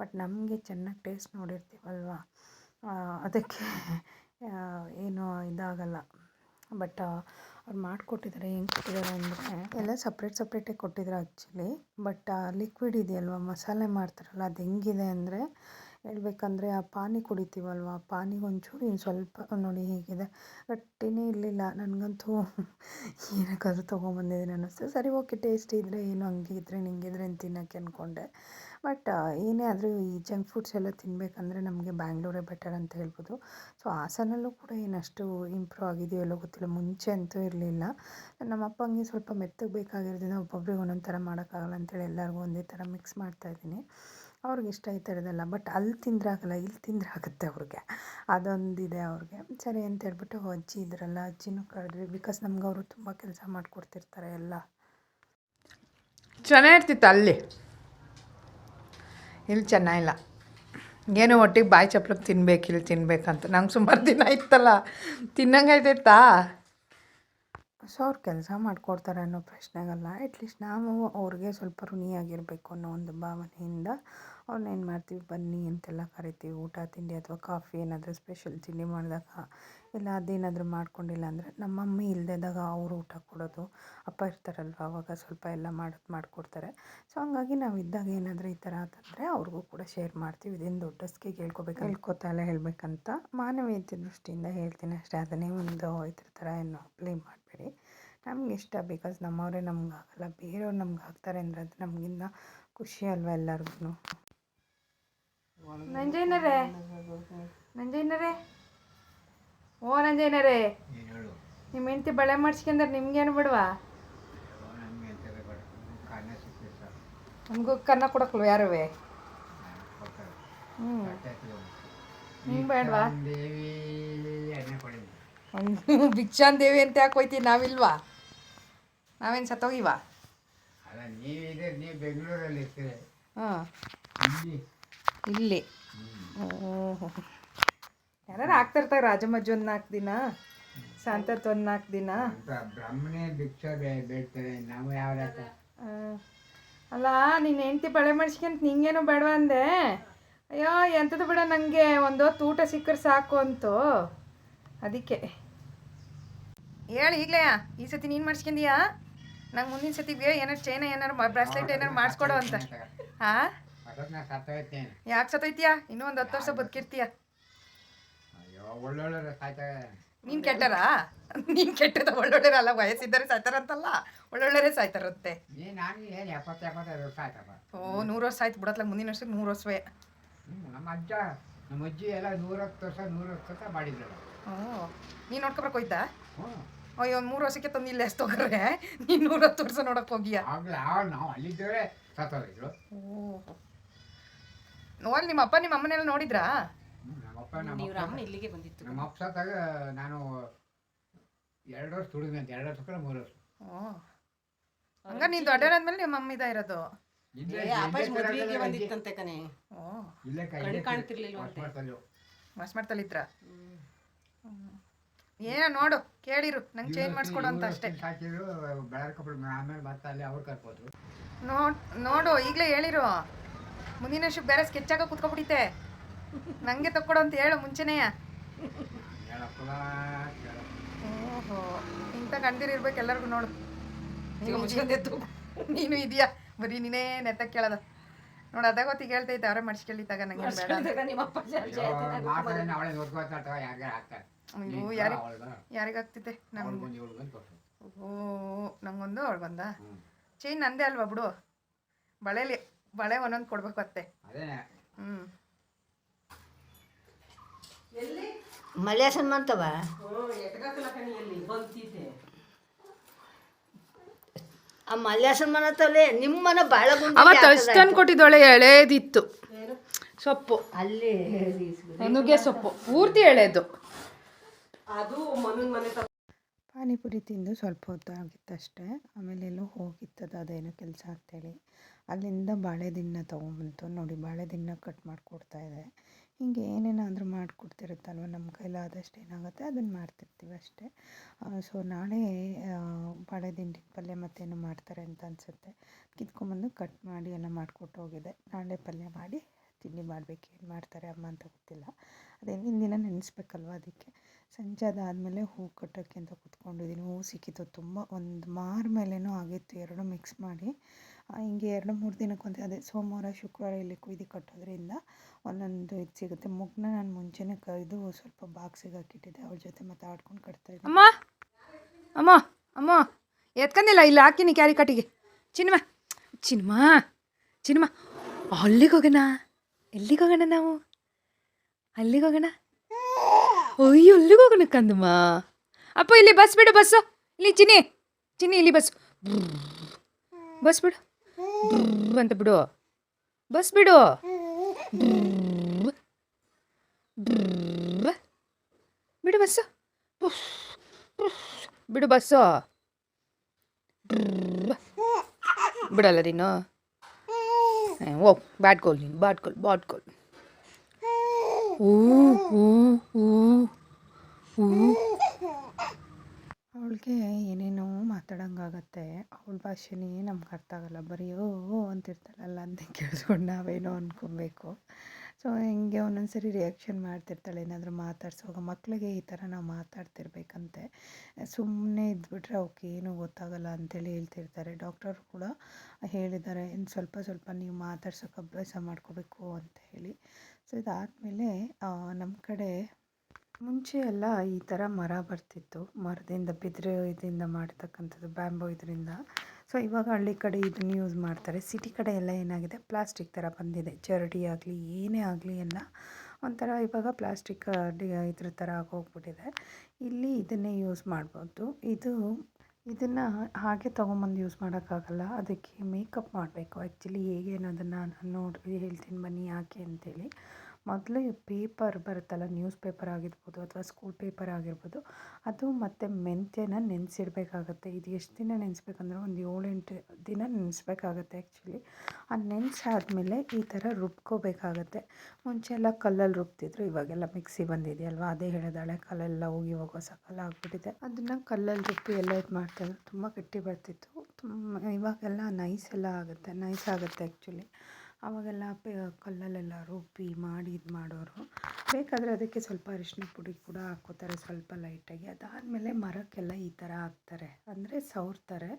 ಬಟ್ ನಮಗೆ ಚೆನ್ನಾಗಿ ಟೇಸ್ಟ್ ನೋಡಿರ್ತೀವಲ್ವ? ಅದಕ್ಕೆ ಏನು ಇದಾಗಲ್ಲ. ಬಟ್ ಅವ್ರು ಮಾಡಿಕೊಟ್ಟಿದ್ದಾರೆ. ಹೆಂಗೆ ಕೊಟ್ಟಿದ್ದಾರೆ ಅಂದರೆ, ಎಲ್ಲ ಸಪ್ರೇಟ್ ಸಪ್ರೇಟೇ ಕೊಟ್ಟಿದ್ರು ಆ್ಯಕ್ಚುಲಿ ಬಟ್ ಲಿಕ್ವಿಡ್ ಇದೆಯಲ್ವ? ಮಸಾಲೆ ಮಾಡ್ತಾರಲ್ಲ, ಅದು ಹೆಂಗಿದೆ ಅಂದರೆ ಹೇಳ್ಬೇಕಂದ್ರೆ ಆ ಪಾನಿ ಕುಡಿತೀವಲ್ವ? ಆ ಪಾನಿಗೆ ಒಂಚೂರು ಇನ್ನು ಸ್ವಲ್ಪ ನೋಡಿ ಹೇಗಿದೆ. ಗಟ್ಟಿನೇ ಇರಲಿಲ್ಲ. ನನಗಂತೂ ಏನಕ್ಕಾದ್ರೂ ತೊಗೊಂಬಂದಿದ್ದೀನಿ ಅನ್ನಿಸ್ತು. ಸರಿ, ಓಕೆ, ಟೇಸ್ಟ್ ಇದ್ದರೆ ಏನು ಹಂಗೆ ಇದ್ದರೆ ನಿಂಗಿದ್ರೆ ತಿನ್ನೋಕ್ಕೆ ಅಂದ್ಕೊಂಡೆ ಬಟ್ ಏನೇ ಆದರೂ ಈ ಜಂಕ್ ಫುಡ್ಸ್ ಎಲ್ಲ ತಿನ್ನಬೇಕಂದ್ರೆ ನಮಗೆ ಬ್ಯಾಂಗ್ಳೂರೇ ಬೆಟರ್ ಅಂತ ಹೇಳ್ಬೋದು. ಸೊ, ಹಾಸನಲ್ಲೂ ಕೂಡ ಏನಷ್ಟು ಇಂಪ್ರೂವ್ ಆಗಿದೆಯೋ ಎಲ್ಲೋ ಗೊತ್ತಿಲ್ಲ. ಮುಂಚೆ ಅಂತೂ ಇರಲಿಲ್ಲ. ನಮ್ಮ ಅಪ್ಪಂಗೆ ಸ್ವಲ್ಪ ಮೆತ್ತಗೆ ಬೇಕಾಗಿರೋದ್ರಿಂದ ಒಬ್ಬೊಬ್ರಿಗೆ ಒಂದೊಂದು ಥರ ಮಾಡೋಕ್ಕಾಗಲ್ಲ ಅಂತೇಳಿ ಎಲ್ಲರಿಗೂ ಒಂದೇ ಥರ ಮಿಕ್ಸ್ ಮಾಡ್ತಾಯಿದ್ದೀನಿ ಅವ್ರಿಗೆ ಇಷ್ಟ ಈ ಥರದ್ದೆಲ್ಲ ಬಟ್ ಅಲ್ಲಿ ತಿಂದ್ರಾಗಲ್ಲ, ಇಲ್ಲಿ ತಿಂದ್ರೆ ಆಗುತ್ತೆ ಅವ್ರಿಗೆ. ಅದೊಂದಿದೆ ಅವ್ರಿಗೆ. ಸರಿ ಅಂತ ಹೇಳ್ಬಿಟ್ಟು ಅಜ್ಜಿ ಇದ್ರಲ್ಲ, ಅಜ್ಜಿನೂ ಕರೆದ್ವಿ ಬಿಕಾಸ್ ನಮ್ಗೆ ಅವರು ತುಂಬ ಕೆಲಸ ಮಾಡಿಕೊಡ್ತಿರ್ತಾರೆ ಎಲ್ಲ. ಚೆನ್ನಾಗಿರ್ತಿತ್ತು ಅಲ್ಲಿ. ಇಲ್ಲಿ ಚೆನ್ನಾಗಿಲ್ಲ ಏನೋ ಒಟ್ಟಿಗೆ ಬಾಯಿ ಚಪ್ಲಕ್ಕೆ ತಿನ್ಬೇಕು, ಇಲ್ಲಿ ತಿನ್ಬೇಕಂತ ನಂಗೆ ಸುಮಾರು ದಿನ ಇತ್ತಲ್ಲ. ತಿನ್ನಂಗೈತೈತಾ ಸೊ ಅವ್ರು ಕೆಲಸ ಮಾಡಿಕೊಡ್ತಾರೆ ಅನ್ನೋ ಪ್ರಶ್ನೆಗಲ್ಲ. ಅಟ್ಲೀಸ್ಟ್ ನಾವು ಅವ್ರಿಗೆ ಸ್ವಲ್ಪ ಋಣಿಯಾಗಿರಬೇಕು ಅನ್ನೋ ಒಂದು ಭಾವನೆಯಿಂದ ಅವ್ರನ್ನ ಏನು ಮಾಡ್ತೀವಿ? ಬನ್ನಿ ಅಂತೆಲ್ಲ ಕರಿತೀವಿ. ಊಟ ತಿಂಡಿ ಅಥವಾ ಕಾಫಿ ಏನಾದರೂ ಸ್ಪೆಷಲ್ ತಿಂಡಿ ಮಾಡಿದಾಗ. ಇಲ್ಲ ಅದೇನಾದರೂ ಮಾಡ್ಕೊಂಡಿಲ್ಲ ಅಂದರೆ ನಮ್ಮ ಮಮ್ಮಿ ಇಲ್ಲದಾಗ ಅವರು ಊಟ ಕೊಡೋದು. ಅಪ್ಪ ಇರ್ತಾರಲ್ವ ಅವಾಗ ಸ್ವಲ್ಪ ಎಲ್ಲ ಮಾಡೋದು ಮಾಡಿಕೊಡ್ತಾರೆ. ಸೊ ಹಂಗಾಗಿ ನಾವು ಇದ್ದಾಗ ಏನಾದರೂ ಈ ಥರ ಆತಂದರೆ ಅವ್ರಿಗೂ ಕೂಡ ಶೇರ್ ಮಾಡ್ತೀವಿ. ಇದೇನು ದೊಡ್ಡಸ್ಗೆ ಹೇಳ್ಕೊಬೇಕು ಹೇಳ್ಕೊತಾ ಇಲ್ಲ ಹೇಳಬೇಕಂತ. ಮಾನವೀಯತೆ ದೃಷ್ಟಿಯಿಂದ ಹೇಳ್ತೀನಿ ಅಷ್ಟೇ. ಅದನ್ನೇ ಒಂದು ಇದ್ರ ಥರ ಏನು ಬ್ಲೇಮ್ ಮಾಡಬೇಡಿ ನಮ್ಗೆ ಇಷ್ಟ ಬಿಕಾಸ್ ನಮ್ಮವರೇ ನಮ್ಗೆ ಆಗಲ್ಲ. ಬೇರೆಯವ್ರು ನಮ್ಗೆ ಆಗ್ತಾರೆ ಅಂದ್ರೆ ಅದು ನಮಗಿನ್ನ ಖುಷಿ ಅಲ್ವಾ ಎಲ್ಲರಿಗೂ ನಂಜಯ್ಯನರೇ? ನಂಜಯ್ಯನರೇ? ಓ ನಂಜಯ್ಯನರೇ. ನಿಮ್ಮ ಹೆಂಡತಿ ಬಳೆ ಮಾಡಿಸ್ಕೊಂಡ್ರೆ ನಿಮ್ಗೇನು ಬಿಡುವಾ? ನಮಗೂ ಕನ್ನ ಕೊಡಕ್ಲು ಯಾರುವೆ? ಹ್ಞೂ ನಿಮ್ಗೆ ಬೇಡವಾ? ಒಂದು ಭಿಕ್ಷಾನ್ ದೇವಿ ಅಂತ ಯಾಕೆ ಹೋಯ್ತೀವಿ ನಾವಿಲ್ವಾ? ನಾವೇನು ಸತ್ತೋಗಿವಾ ಅಲ್ಲ ನೀವಿದೆ ನೀವು ಬೆಂಗಳೂರಲ್ಲಿ ಇರ್ತೀರಿ. ಹಾಂ. ಇಲ್ಲಿ. ಓಹೋ. ಯಾರು ಹಾಕ್ತಿರ್ತಾರೆ ರಾಜಮಜ್ಜು ಒಂದು ನಾಲ್ಕು ದಿನ ಸಂತತ್ ಒಂದು ನಾಲ್ಕು ದಿನ. ಬ್ರಾಹ್ಮಣೇ ಭಿಕ್ಷೆ ಬೇ- ಬೇಡ್ತಾರೆ. ನಾವು ಯಾವ ಅಲ್ಲ ನೀನು ಹೆಂಡ್ತಿ ಬಳೆ ಮಾಡಿಸ್ಕೊಂತ ನಿಂಗೇನು ಬೇಡ ಅಂದೆ? ಅಯ್ಯೋ ಎಂಥದ್ದು ಬಿಡ ನನಗೆ ಒಂದು ಊಟ ಸಿಕ್ಕರೆ ಸಾಕು ಅಂತು. ಅದಕ್ಕೆ. ಹೇಳಿ ಈಗಲೇ ಈ ಸತಿ ನೀನು ಮಾಡಿಸ್ಕೊಂಡೀಯಾ? ನಂಗೆ ಮುಂದಿನ ಸತಿಗೆ ಏನಾರು ಚೈನ ಏನಾರು ಬ್ರಾಸ್ಲೆಟ್ ಏನಾರು ಮಾಡಿಸ್ಕೊಡು ಅಂತ. ಹಾಂ? ಯಾಕೆ ಸತ್ತೋಯ್ತೀಯಾ ಇನ್ನೂ ಒಂದು ಹತ್ತು ವರ್ಷ ಬದುಕಿರ್ತೀಯ? ಒಳ್ಳೊಳ್ಳೆ ನೀನು ಕೆಟ್ಟರ ನೀನು ಕೆಟ್ಟದ ಒಳ್ಳೊಳ್ಳೆರಲ್ಲ ವಯಸ್ಸಿದ್ದರೆ ಸಾಯ್ತಾರಂತಲ್ಲ? ಒಳ್ಳೊಳ್ಳೆರೇ ಸಾಯ್ತಾರಂತೆ. ಓ ನೂರು ವರ್ಷ ಆಯ್ತು ಬಿಡತ್ಲ ಮುಂದಿನ ವರ್ಷಕ್ಕೆ ನೂರು ವರ್ಷವೇ. ನಮ್ಮ ಅಜ್ಜ ನಮ್ಮ ಅಜ್ಜಿ ಎಲ್ಲ ನೂರತ್ತು ವರ್ಷ ನೂರತ್ತು ವರ್ಷ ಮಾಡಿದ್ರು. ಓ ನೀನು ನೋಡ್ಕೊಬರಕ್ಕೆ ಹೋಯ್ತಾ? ಹ್ಞೂ ಅಯ್ಯೋ ಮೂರು ವರ್ಷಕ್ಕೆ ತಂದು ಇಲ್ಲಿ ಎಷ್ಟು ಹೋಗ್ರೆ ನೀನು ನೂರತ್ತು ವರ್ಷ ನೋಡಕ್ ಹೋಗಿಯಾ? ನಾವು ಅಲ್ಲಿದ್ದವರೇ ಸತ್ತೋಗಿದ್ರು ನೋಡಿ ನಿಮ್ಮ ಅಪ್ಪ ನಿಮ್ಮ ಅಮ್ಮನೆಲ್ಲ ನೋಡಿದ್ರಾ? ನಮ್ಮಪ್ಪ ನಮ್ಮ ಇಲ್ಲಿಗೆ ಬಂದಿತ್ತು. ನಮ್ಮ ಅಪ್ಪ ಸತ್ತಾಗ ನಾನು ಎರಡು ವರ್ಷ ದುಡಿದ್ವಿ ಅಂತ ಎರಡು ವರ್ಷ ಮೂರು ವರ್ಷ. ಹಂಗ ನೀನ್ ದೊಡ್ಡವರಾದ್ಮೇಲೆ ನಿಮ್ಮ ಇರೋದು? ಮದ್ವೆಗೆ ತಿರುಗಾಡೋದು ಅಜ್ಜಿ. ಬಂದಿತ್ತಂತೆ ಕಣೆ. ಇಲ್ಲೇ ಕೈ ಕಣ್ಣು ಕಾಣ್ತಿರ್ಲಿಲ್ವಂತೆ. ಏನೋ ನೋಡು ಕೇಳಿರು ನಂಗೆ ಚೇಂಜ್ ಮಾಡಿಸ್ಕೊಡು ಅಂತ ಅಷ್ಟೇ. ಸಾಕಿದ್ರು ಬೆಳರ್ ಆಮೇಲೆ ಮತ್ತೆ ಅಲ್ಲಿ ಅವ್ರು ಕರ್ಬೋದು ನೋಡ್ ನೋಡು ಈಗಲೇ ಹೇಳಿರು ಮುಂದಿನ ವರ್ಷ ಬೇರೆ ಸ್ಕೆಚ್ ಹಾಕೋ ಕುತ್ಕೊಬಿಟ್ಟಿತೆ. ನಂಗೆ ತಕ್ಕೊಡು ಅಂತ ಹೇಳು ಮುಂಚೆನೆಯ ಓಹೋ ಇಂಥ ಕಂಡಿರಿರ್ಬೇಕು ಇರ್ಬೇಕು ಎಲ್ಲರಿಗೂ ನೋಡು. ನೀನು ಇದೆಯಾ? ನೀನು ಇದೆಯಾ. ಬರೀ ನೀನೇ ನೆತ್ತ ಕೇಳದ. ನೋಡು ಅದಾಗ ಹೊತ್ತಿಗೆ ಹೇಳ್ತೈತೆ ಅವರೇ ಮಾಡಿಸ್ಕೊಳ್ಳಿ ತಗ ನಂಗೆ ಬೇಡ ಅಂತ. ಮಾತಾಡಿ ಅವಳೇ ಅಯ್ಯೋ ಯಾರಿಗೆ ಯಾರಿಗಾಗ್ತೈತೆ ನಂಗೆ ಓ ನಂಗೊಂದು ಅವಳಿಗೊಂದ ಚೈನ್ ನಂದೇ ಅಲ್ವಾ ಬಿಡು. ಬಳೆಲಿ ಬಳೆ ಒಂದೊಂದು ಕೊಡ್ಬೇಕು ಅತ್ತೆ. ಹ್ಞೂ ಮಲ್ಯಾಸನ್ ಸನ್ಮಂತವ ಆ ಮಲ್ಯಾಸನ್ ಮಾಡತ್ತಲ್ಲೇ ನಿಮ್ಮ ಮನೆ ಭಾಳ ಅವತ್ತು ಅಷ್ಟನ್ನು ಕೊಟ್ಟಿದ್ದೊಳೆ ಎಳೆದಿತ್ತು. ಸೊಪ್ಪು. ಅಲ್ಲಿ ನುಗ್ಗೆ ಸೊಪ್ಪು. ಪೂರ್ತಿ ಎಳೆದು. ಪಾನಿಪುರಿ ತಿಂದು ಸ್ವಲ್ಪ ಹೊತ್ತು ಆಗಿತ್ತಷ್ಟೇ. ಆಮೇಲೆ ಎಲ್ಲೋ ಹೋಗಿತ್ತದ, ಅದೇನೋ ಕೆಲಸ ಅಂತೇಳಿ. ಅಲ್ಲಿಂದ ಬಾಳೆದಿನ್ನ ತೊಗೊಂಬಂತು ನೋಡಿ, ಬಾಳೆದಿನ್ನ ಕಟ್ ಮಾಡಿಕೊಡ್ತಾ ಇದೆ. ಹಿಂಗೆ ಏನೇನಾದರೂ ಮಾಡಿಕೊಡ್ತಿರುತ್ತಲ್ವ, ನಮ್ಮ ಕೈಲಾದಷ್ಟು ಏನಾಗುತ್ತೆ ಅದನ್ನು ಮಾಡ್ತಿರ್ತೀವಿ ಅಷ್ಟೇ. ಸೊ ನಾಳೆ ಬಾಳೆದಿಂಡಿನ ಪಲ್ಯ ಮತ್ತೇನು ಮಾಡ್ತಾರೆ ಅಂತ ಅನಿಸುತ್ತೆ. ಕಿತ್ಕೊಂಬಂದು ಕಟ್ ಮಾಡಿ ಎಲ್ಲ ಮಾಡಿಕೊಟ್ಟು ಹೋಗಿದೆ. ನಾಳೆ ಪಲ್ಯ ಮಾಡಿ ತಿಂಡಿ ಮಾಡಬೇಕು, ಏನು ಮಾಡ್ತಾರೆ ಅಮ್ಮ ಅಂತ ಗೊತ್ತಿಲ್ಲ. ಅದೇ ಹಿಂದಿನ ದಿನ ನೆನೆಸ್ಬೇಕಲ್ವ ಅದಕ್ಕೆ? ಸಂಜೆ ಅದಾದಮೇಲೆ ಹೂ ಕಟ್ಟೋಕ್ಕೆ ಅಂತ ಕೂತ್ಕೊಂಡಿದ್ದೀನಿ ಹೂ ಸಿಕ್ಕಿತ್ತು ತುಂಬ ಒಂದು ಮಾರು ಮೇಲೇನೂ ಆಗಿತ್ತು. ಎರಡು ಮಿಕ್ಸ್ ಮಾಡಿ ಹಿಂಗೆ ಎರಡು ಮೂರು ದಿನಕ್ಕೊಂದು ಅದೇ ಸೋಮವಾರ, ಶುಕ್ರವಾರ ಇಲ್ಲಿ ಕುಯ್ದು ಕಟ್ಟೋದ್ರಿಂದ ಒಂದೊಂದು ಇದು ಸಿಗುತ್ತೆ. ಮುಗ್ನ ನಾನು ಮುಂಚೆನೇ ಕೈದು ಸ್ವಲ್ಪ ಬಾಕ್ಸಿಗೆ ಹಾಕಿಟ್ಟಿದ್ದೆ. ಅವ್ರ ಜೊತೆ ಮಾತಾಡ್ಕೊಂಡು ಕಟ್ತಾ ಇದ್ದೆ ಅಮ್ಮ! ಅಮ್ಮ! ಅಮ್ಮ! ಎತ್ಕೊಂಡಿಲ್ಲ ಇಲ್ಲಿ ಹಾಕಿನಿ ಕ್ಯಾರಿ ಕಟ್ಟಿಗೆ. ಚಿನ್ಮ! ಚಿನ್ಮ! ಚಿನ್ಮ! ಅಲ್ಲಿಗೆ ಹೋಗೋಣ ಎಲ್ಲಿಗೆ ಹೋಗೋಣ ನಾವು? ಅಲ್ಲಿಗೆ ಹೋಗೋಣ? ಅಯ್ಯೋ, ಅಲ್ಲಿಗೆ ಹೋಗೋಣ ಕಂದಮ್ಮ. ಅಪ್ಪ, ಇಲ್ಲಿ ಬಸ್ ಬಿಡು, ಬಸ್ಸು. ಇಲ್ಲಿ ಚಿನ್ನಿ ಚಿನ್ನಿ, ಇಲ್ಲಿ ಬಸ್ ಬಸ್ ಬಿಡು. ಅಂತ ಬಿಡು. ಬಸ್ ಬಿಡು. ಬಿಡು ಬಸ್ಸು. ಬಿಡು ಬಸ್ಸು. ಬಿಡಲ್ಲ ನೀನು. ಹೋಗ್ ಬ್ಯಾಟ್ ಕೋಲ್ ನೀನು ಬ್ಯಾಟ್ ಕೋಲ್ ಬ್ಯಾಟ್ ಕೋಲ್ ಹೂ ಹೂ ಅವಳಿಗೆ ಏನೇನೋ ಮಾತಾಡೋಂಗಾಗತ್ತೆ. ಅವಳ ಭಾಷೆನೇ ನಮ್ಗೆ ಅರ್ಥ ಆಗಲ್ಲ. ಬರೀ ಓ ಓ, ಅಂತಿರ್ತಾಳಲ್ಲ ಅಂತ ಕೇಳಿಸ್ಕೊಂಡು ನಾವೇನೋ ಅಂದ್ಕೊಬೇಕು ಸೊ, ಹಿಂಗೆ ಒಂದೊಂದು ಸರಿ ರಿಯಾಕ್ಷನ್ ಮಾಡ್ತಿರ್ತಾಳೆ, ಏನಾದರೂ ಮಾತಾಡ್ಸುವಾಗ ಮಕ್ಕಳಿಗೆ ಈ ಥರ ನಾವು ಮಾತಾಡ್ತಿರ್ಬೇಕಂತೆ. ಸುಮ್ಮನೆ ಇದ್ಬಿಟ್ರೆ ಅವಕ್ಕೆ ಏನೂ ಗೊತ್ತಾಗಲ್ಲ ಅಂತೇಳಿ ಹೇಳ್ತಿರ್ತಾರೆ. ಡಾಕ್ಟರ್ ಕೂಡ ಹೇಳಿದ್ದಾರೆ, ಇನ್ನು ಸ್ವಲ್ಪ ಸ್ವಲ್ಪ ನೀವು ಮಾತಾಡ್ಸೋಕೆ ಅಭ್ಯಾಸ ಮಾಡ್ಕೋಬೇಕು ಅಂತ ಹೇಳಿ ಸೊ, ಇದಾದಮೇಲೆ ನಮ್ಮ ಕಡೆ ಮುಂಚೆ ಎಲ್ಲ ಈ ಥರ ಮರ ಬರ್ತಿತ್ತು. ಮರದಿಂದ ಬಿದಿರು ಇದರಿಂದ ಮಾಡ್ತಕ್ಕಂಥದ್ದು ಬ್ಯಾಂಬೋ ಇದರಿಂದ. ಸೊ, ಇವಾಗ ಹಳ್ಳಿ ಕಡೆ ಇದನ್ನು ಯೂಸ್ ಮಾಡ್ತಾರೆ. ಸಿಟಿ ಕಡೆ ಎಲ್ಲ ಏನಾಗಿದೆ? ಪ್ಲಾಸ್ಟಿಕ್ ಥರ ಬಂದಿದೆ. ಚರಡಿ ಆಗಲಿ, ಏನೇ ಆಗಲಿ ಎಲ್ಲ ಒಂಥರ ಇವಾಗ ಪ್ಲಾಸ್ಟಿಕ್ ಡಿ, ಇದ್ರ ಥರ ಆಗೋಗ್ಬಿಟ್ಟಿದೆ. ಇಲ್ಲಿ ಇದನ್ನೇ ಯೂಸ್ ಮಾಡ್ಬೋದು. ಇದು, ಇದನ್ನು ಹಾಗೆ ತೊಗೊಂಬಂದು ಯೂಸ್ ಮಾಡೋಕ್ಕಾಗಲ್ಲ. ಅದಕ್ಕೆ ಮೇಕಪ್ ಮಾಡಬೇಕು. ಆ್ಯಕ್ಚುಲಿ ಹೇಗೆ ಅನ್ನೋದನ್ನು ನಾನು ನೋಡಿ, ಹೇಳ್ತೀನಿ ಬನ್ನಿ ಯಾಕೆ ಅಂತೇಳಿ. ಮೊದಲು ಪೇಪರ್ ಬರುತ್ತಲ್ಲ, ನ್ಯೂಸ್ ಪೇಪರ್ ಆಗಿರ್ಬೋದು ಅಥವಾ ಸ್ಕೂಲ್ ಪೇಪರ್ ಆಗಿರ್ಬೋದು, ಅದು ಮತ್ತು ಮೆಂತ್ಯನ ನೆನೆಸಿಡ್ಬೇಕಾಗತ್ತೆ. ಇದು ಎಷ್ಟು ದಿನ ನೆನೆಸ್ಬೇಕಂದ್ರೆ ಒಂದು ಏಳೆಂಟು ದಿನ ನೆನೆಸ್ಬೇಕಾಗತ್ತೆ ಆ್ಯಕ್ಚುಲಿ ಆ ನೆನೆಸಾದ್ಮೇಲೆ ಈ ಥರ ರುಬ್ಕೋಬೇಕಾಗತ್ತೆ. ಮುಂಚೆ ಎಲ್ಲ ಕಲ್ಲಲ್ಲಿ ರುಬ್ತಿದ್ರು, ಇವಾಗೆಲ್ಲ ಮಿಕ್ಸಿ ಬಂದಿದೆಯಲ್ವ? ಅದೇ ಹೇಳಿದಾಳೆ, ಕಲ್ಲೆಲ್ಲ ಹೋಗಿ ಹೋಗೋ ಹೊಸ ಕಲ್ಲ ಆಗ್ಬಿಟ್ಟಿದೆ. ಅದನ್ನು ಕಲ್ಲಲ್ಲಿ ರುಬ್ಬಿ ಎಲ್ಲ ಇದು ಮಾಡ್ತಾಯಿದ್ರು ತುಂಬ ಗಟ್ಟಿ ಬರ್ತಿತ್ತು. ತುಂಬ, ಇವಾಗೆಲ್ಲ ನೈಸ್ ಎಲ್ಲ ಆಗುತ್ತೆ, ನೈಸ್ ಆಗುತ್ತೆ ಆ್ಯಕ್ಚುಲಿ ಆವಾಗೆಲ್ಲ ಪೆ, ಕಲ್ಲಲ್ಲೆಲ್ಲ ರುಬ್ಬಿ ಮಾಡಿ ಇದು ಮಾಡೋರು. ಬೇಕಾದರೆ ಅದಕ್ಕೆ ಸ್ವಲ್ಪ ಅರಿಶಿನ ಪುಡಿ ಕೂಡ ಹಾಕ್ಕೋತಾರೆ, ಸ್ವಲ್ಪ ಲೈಟಾಗಿ ಅದಾದಮೇಲೆ ಮರಕ್ಕೆಲ್ಲ ಈ ಥರ ಹಾಕ್ತಾರೆ. ಅಂದರೆ ಸವರ್ತಾರೆ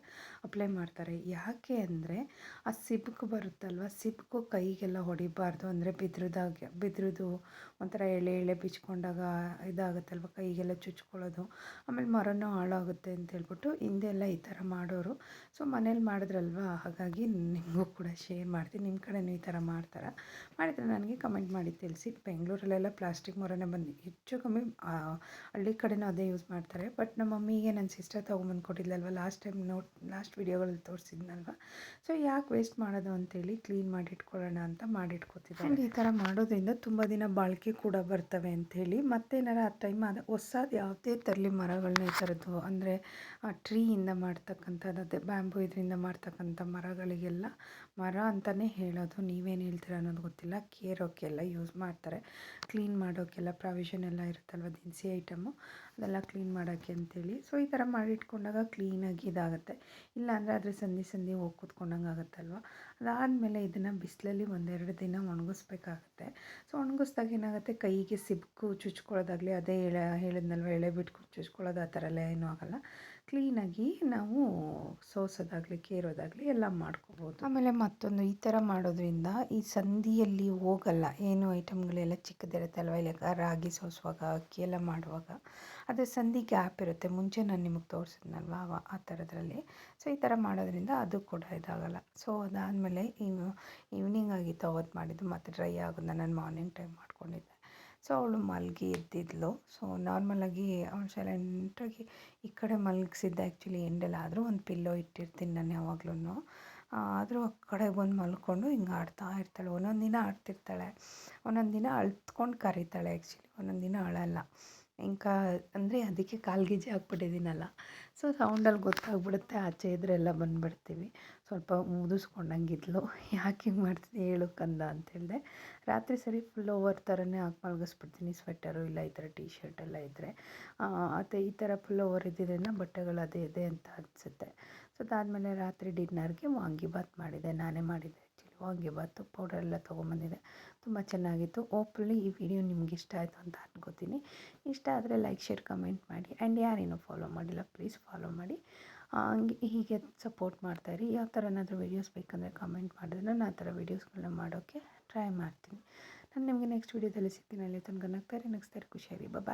ಅಪ್ಲೈ ಮಾಡ್ತಾರೆ. ಯಾಕೆ ಅಂದರೆ ಆ ಸಿಬ್ಕು ಬರುತ್ತಲ್ವ? ಸಿಬ್ಕು ಕೈಗೆಲ್ಲ ಹೊಡಿಬಾರ್ದು. ಅಂದರೆ ಬಿದ್ರದಾಗೆ, ಬಿದ್ರದು ಒಂಥರ ಎಳೆ ಎಳೆ ಬಿಚ್ಕೊಂಡಾಗ ಇದಾಗುತ್ತಲ್ವ ಕೈಗೆಲ್ಲ ಚುಚ್ಕೊಳ್ಳೋದು. ಆಮೇಲೆ ಮರನೂ ಹಾಳಾಗುತ್ತೆ ಅಂತ ಹೇಳ್ಬಿಟ್ಟು ಹಿಂದೆಲ್ಲ ಈ ಥರ ಮಾಡೋರು. ಸೊ ಮನೇಲಿ ಮಾಡಿದ್ರಲ್ವ? ಹಾಗಾಗಿ ನಿಮಗೂ ಕೂಡ ಶೇರ್ ಮಾಡ್ತೀನಿ. ನಿಮ್ಮ ಕಡೆನೂ ಈ ಥರ ಮಾಡ್ತಾರೆ? ಮಾಡಿದರೆ ನನಗೆ ಕಮೆಂಟ್ ಮಾಡಿ ತಿಳಿಸಿ. ಬೆಂಗಳೂರಲ್ಲೆಲ್ಲ ಪ್ಲಾಸ್ಟಿಕ್ ಮೊರನೇ ಬಂದು ಹೆಚ್ಚು ಕಮ್ಮಿ ಹಳ್ಳಿ ಕಡೆನೂ ಅದೇ ಯೂಸ್ ಮಾಡ್ತಾರೆ. ಬಟ್ ನಮ್ಮ ಮಮ್ಮಿಗೆ ನನ್ನ ಸಿಸ್ಟರ್ ತೊಗೊಂಬಂದು ಕೊಟ್ಟಿದ್ಲಲ್ವ? ಲಾಸ್ಟ್ ಟೈಮ್ ನೋಟ್, ಲಾಸ್ಟ್ ವೀಡಿಯೋಗಳಲ್ಲಿ ತೋರಿಸಿದ್ನಲ್ವ? ಸೊ ಯಾಕೆ ವೇಸ್ಟ್ ಮಾಡೋದು ಅಂತೇಳಿ ಕ್ಲೀನ್ ಮಾಡಿಟ್ಕೊಳ್ಳೋಣ ಅಂತ ಮಾಡಿಟ್ಕೊತಿದ್ದೆ ಆ್ಯಂಡ್ ಈ ಥರ ಮಾಡೋದ್ರಿಂದ ತುಂಬ ದಿನ ಬಾಳಿಕೆ ಕೂಡ ಬರ್ತವೆ ಅಂಥೇಳಿ ಮತ್ತೇನಾರ ಆ ಟೈಮ್ ಅದು ಹೊಸದು ಯಾವುದೇ ತರಲಿ ಮರಗಳನ್ನ ಈ ಥರದ್ದು. ಅಂದರೆ ಟ್ರೀಯಿಂದ ಮಾಡ್ತಕ್ಕಂಥದ್ದು, ಅದೇ ಬ್ಯಾಂಬು ಇದರಿಂದ ಮಾಡ್ತಕ್ಕಂಥ ಮರಗಳಿಗೆಲ್ಲ ಮರ ಅಂತಲೇ ಹೇಳೋದು. ನೀವೇನು ಹೇಳ್ತೀರ ಅನ್ನೋದು ಗೊತ್ತಿಲ್ಲ. ಕೇರೋಕ್ಕೆಲ್ಲ ಯೂಸ್ ಮಾಡ್ತಾರೆ. ಕ್ಲೀನ್ ಮಾಡೋಕ್ಕೆಲ್ಲ ಪ್ರಾವಿಷನ್ ಎಲ್ಲ ಇರುತ್ತಲ್ವ, ದಿನಸಿ ಐಟಮು? ಅದೆಲ್ಲ ಕ್ಲೀನ್ ಮಾಡೋಕ್ಕೆ ಅಂತೇಳಿ. ಸೊ, ಈ ಥರ ಮಾಡಿಟ್ಕೊಂಡಾಗ ಕ್ಲೀನಾಗಿ ಇದಾಗುತ್ತೆ. ಇಲ್ಲಾಂದರೆ ಅದ್ರ ಸಂಧಿ ಸಂಧಿ ಹೋಗಿ ಕೂತ್ಕೊಂಡಂಗೆ ಆಗುತ್ತಲ್ವ? ಅದಾದಮೇಲೆ ಇದನ್ನು ಬಿಸಿಲಲ್ಲಿ ಒಂದೆರಡು ದಿನ ಒಣಗಿಸ್ಬೇಕಾಗತ್ತೆ. ಸೊ, ಒಣಗಿಸ್ದಾಗ ಏನಾಗುತ್ತೆ? ಕೈಗೆ ಸಿಬ್ಕು ಚುಚ್ಕೊಳ್ಳೋದಾಗಲಿ, ಅದೇ ಎಳೆ ಹೇಳಿದ್ನಲ್ವ, ಎಳೆ ಬಿಟ್ಕೊಂಡು ಚುಚ್ಕೊಳ್ಳೋದು ಆ ಥರ ಎಲ್ಲ ಏನೂ ಆಗೋಲ್ಲ. ಕ್ಲೀನಾಗಿ ನಾವು ಸೋಸೋದಾಗಲಿ, ಕೇರೋದಾಗಲಿ ಎಲ್ಲ ಮಾಡ್ಕೋಬೋದು. ಆಮೇಲೆ ಮತ್ತೊಂದು ಈ ಥರ ಮಾಡೋದ್ರಿಂದ ಈ ಸಂಧಿಯಲ್ಲಿ ಹೋಗಲ್ಲ. ಏನು ಐಟಮ್ಗಳೆಲ್ಲ ಚಿಕ್ಕದಿರುತ್ತೆ ಅಲ್ವ? ಇಲ್ಲ ರಾಗಿ ಸೋಸುವಾಗ, ಅಕ್ಕಿ ಎಲ್ಲ ಮಾಡುವಾಗ ಅದೇ ಸಂಧಿ ಗ್ಯಾಪ್ ಇರುತ್ತೆ. ಮುಂಚೆ ನಾನು ನಿಮಗೆ ತೋರಿಸಿದ್ನಲ್ವ ಆ ಥರದ್ರಲ್ಲಿ. ಸೊ, ಈ ಥರ ಮಾಡೋದ್ರಿಂದ ಅದು ಕೂಡ ಇದಾಗಲ್ಲ. ಸೊ, ಅದಾದಮೇಲೆ ಈವ್ನಿಂಗ್ ಆಗಿತ್ತು ಅವತ್ತು ಮಾಡಿದ್ದು ಮತ್ತು ಡ್ರೈ ಆಗೋದನ್ನ ನಾನು ಮಾರ್ನಿಂಗ್ ಟೈಮ್ ಮಾಡ್ಕೊಂಡಿದ್ದೆ. ಸೊ ಅವಳು ಮಲಗಿ ಎದ್ದಿದ್ಲು. ಸೊ ನಾರ್ಮಲಾಗಿ ಅವಳು ಸೈಲೆಂಟಾಗಿ ಈ ಕಡೆ ಮಲಗಿಸಿದ್ದೆ ಆ್ಯಕ್ಚುಲಿ ಎಂಡೆಲ್ಲ ಆದರೂ ಒಂದು ಪಿಲ್ಲೋ ಇಟ್ಟಿರ್ತೀನಿ ನಾನು ಯಾವಾಗ್ಲೂ ಆದರೂ ಆ ಕಡೆ ಬಂದು ಮಲ್ಕೊಂಡು ಹಿಂಗೆ ಆಡ್ತಾ ಇರ್ತಾಳೆ. ಒಂದೊಂದು ದಿನ ಆಡ್ತಿರ್ತಾಳೆ. ಒಂದೊಂದು ದಿನ ಅಳ್ತ್ಕೊಂಡು ಕರೀತಾಳೆ ಆ್ಯಕ್ಚುಲಿ ಒಂದೊಂದು ದಿನ ಅಳಲ್ಲ. ಇಂಕ ಅಂದರೆ ಅದಕ್ಕೆ ಕಾಲ್ಗೆಜ್ಜೆ ಹಾಕ್ಬಿಟ್ಟಿದ್ದೀನಲ್ಲ. ಸೊ ಸೌಂಡಲ್ಲಿ ಗೊತ್ತಾಗ್ಬಿಡುತ್ತೆ, ಆಚೆ ಇದ್ರೆ ಎಲ್ಲ ಬಂದುಬಿಡ್ತೀವಿ. ಸ್ವಲ್ಪ ಊದಿಸ್ಕೊಂಡಂಗಿದ್ಲು ಯಾಕೆ ಹಿಂಗೆ ಮಾಡ್ತೀನಿ ಹೇಳು ಕಂದ ಅಂತ ರಾತ್ರಿ ಸರಿ ಫುಲ್ ಓವರ್ ಥರನೇ ಹಾಕಿ ಮಲಗಿಸ್ಬಿಡ್ತೀನಿ. ಸ್ವೆಟರು ಇಲ್ಲ, ಈ ಥರ ಟೀ ಶರ್ಟ್ ಎಲ್ಲ ಇದ್ದರೆ ಮತ್ತು ಈ ಥರ ಫುಲ್ ಓವರ್ ಇದ್ದಿದ್ದರಿಂದ ಬಟ್ಟೆಗಳು ಅದೇ ಇದೆ ಅಂತ ಅನಿಸುತ್ತೆ. ಸೊ ಅದಾದಮೇಲೆ ರಾತ್ರಿ ಡಿನ್ನರ್ಗೆ ವಾಂಗಿಬಾತ್ ಮಾಡಿದೆ. ನಾನೇ ಮಾಡಿದ್ದೆ ವಾಂಗಿಬಾತು ಪೌಡರ್ ಎಲ್ಲ ತೊಗೊಂಬಂದಿದ್ದೆ ತುಂಬ ಚೆನ್ನಾಗಿತ್ತು. ಓಪ್ಲಿ ಈ ವಿಡಿಯೋ ನಿಮ್ಗೆ ಇಷ್ಟ ಆಯಿತು ಅಂತ ಅನ್ಕೋತೀನಿ. ಇಷ್ಟ ಆದರೆ ಲೈಕ್ ಶೇರ್ ಕಮೆಂಟ್ ಮಾಡಿ. ಆ್ಯಂಡ್ ಯಾರೇನೂ ಫಾಲೋ ಮಾಡಿಲ್ಲ ಪ್ಲೀಸ್ ಫಾಲೋ ಮಾಡಿ. ಹಂಗೆ ಹೀಗೆ ಸಪೋರ್ಟ್ ಮಾಡ್ತಾಯಿರಿ ಯಾವ ಥರ ಏನಾದರೂ ವೀಡಿಯೋಸ್ ಬೇಕಂದರೆ ಕಮೆಂಟ್ ಮಾಡಿದ್ರೆ ನಾನು ಆ ಥರ ವೀಡಿಯೋಸ್ಗಳನ್ನ ಮಾಡೋಕ್ಕೆ ಟ್ರೈ ಮಾಡ್ತೀನಿ. ನಾನು ನಿಮಗೆ ನೆಕ್ಸ್ಟ್ ವೀಡಿಯೋದಲ್ಲಿ ಸಿಗ್ತೀನಿ. ಅಲ್ಲಿ ತನಕ ನಗ್ತಾರೆ ನಗಿಸ್ತಾರೆ ಖುಷಿಯಾಗಿ ಬಾಬಾ